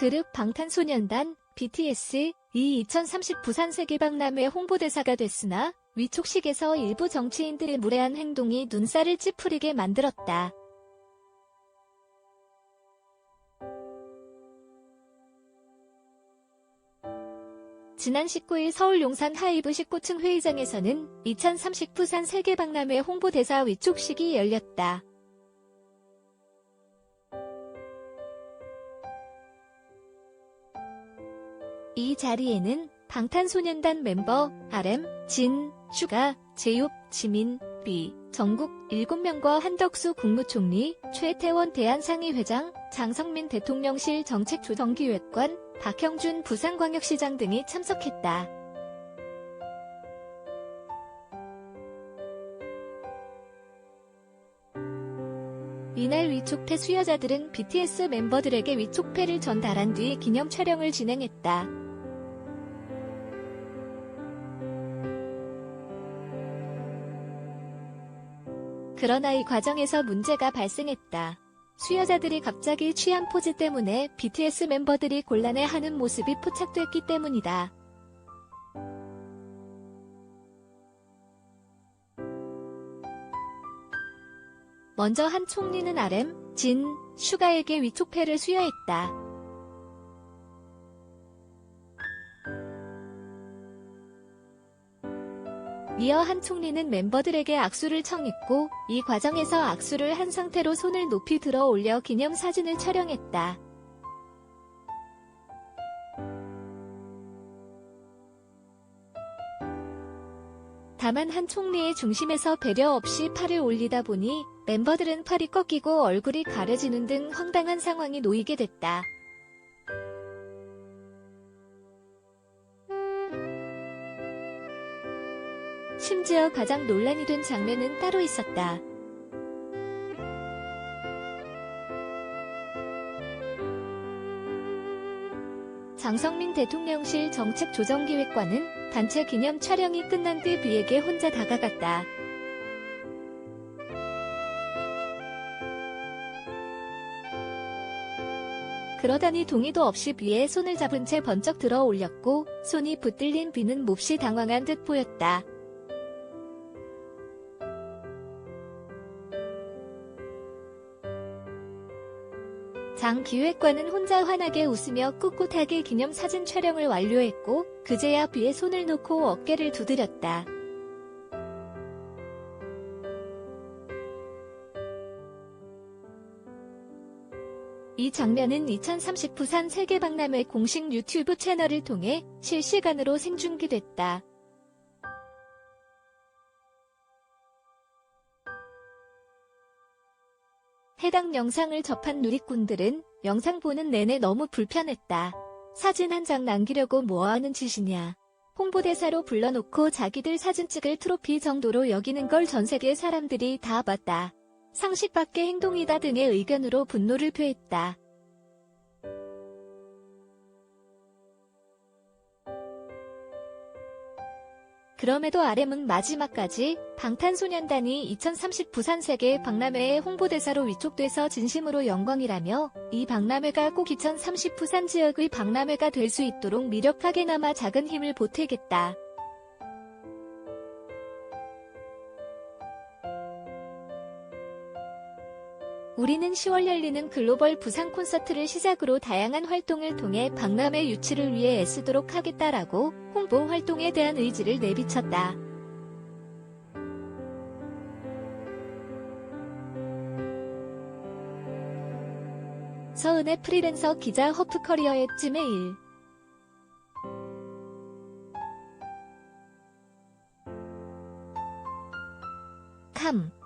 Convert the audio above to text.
그룹 방탄소년단 BTS 이 2030 부산 세계박람회 홍보대사가 됐으나 위촉식에서 일부 정치인들의 무례한 행동이 눈살을 찌푸리게 만들었다. 지난 19일 서울 용산 하이브 19층 회의장에서는 2030 부산 세계박람회 홍보대사 위촉식이 열렸다. 이 자리에는 방탄소년단 멤버 RM, 진, 슈가, 제육, 지민, 비, 정국 7명과 한덕수 국무총리, 최태원 대한상의회장, 장성민 대통령실 정책조정기획관, 박형준 부산광역시장 등이 참석했다. 이날 위촉패 수여자들은 BTS 멤버들에게 위촉패를 전달한 뒤 기념 촬영을 진행했다. 그러나 이 과정에서 문제가 발생했다. 수여자들이 갑자기 취한 포즈 때문에 BTS 멤버들이 곤란해하는 모습이 포착됐기 때문이다. 먼저 한 총리는 RM, 진, 슈가에게 위촉패를 수여했다. 이어 한 총리는 멤버들에게 악수를 청했고 이 과정에서 악수를 한 상태로 손을 높이 들어 올려 기념 사진을 촬영했다. 다만 한 총리의 중심에서 배려 없이 팔을 올리다 보니 멤버들은 팔이 꺾이고 얼굴이 가려지는 등 황당한 상황이 놓이게 됐다. 심지어 가장 논란이 된 장면은 따로 있었다. 장성민 대통령실 정책조정기획관은 단체 기념 촬영이 끝난 뒤 비에게 혼자 다가갔다. 그러다니 동의도 없이 비에 손을 잡은 채 번쩍 들어 올렸고 손이 붙들린 비는 몹시 당황한 듯 보였다. 장 기획관은 혼자 환하게 웃으며 꿋꿋하게 기념 사진 촬영을 완료했고 그제야 비에 손을 놓고 어깨를 두드렸다. 이 장면은 2030 부산 세계박람회 공식 유튜브 채널을 통해 실시간으로 생중계됐다. 해당 영상을 접한 누리꾼들은 영상 보는 내내 너무 불편했다. 사진 한 장 남기려고 뭐하는 짓이냐. 홍보대사로 불러놓고 자기들 사진 찍을 트로피 정도로 여기는 걸 전세계 사람들이 다 봤다. 상식 밖의 행동이다 등의 의견으로 분노를 표했다. 그럼에도 RM은 마지막까지 방탄소년단이 2030 부산 세계 박람회의 홍보대사로 위촉돼서 진심으로 영광이라며 이 박람회가 꼭 2030 부산 지역의 박람회가 될 수 있도록 미력하게나마 작은 힘을 보태겠다. 우리는 10월 열리는 글로벌 부산 콘서트를 시작으로 다양한 활동을 통해 박람회 유치를 위해 애쓰도록 하겠다라고 홍보 활동에 대한 의지를 내비쳤다. 서은의 프리랜서 기자 허프 커리어의 쯤메일 캄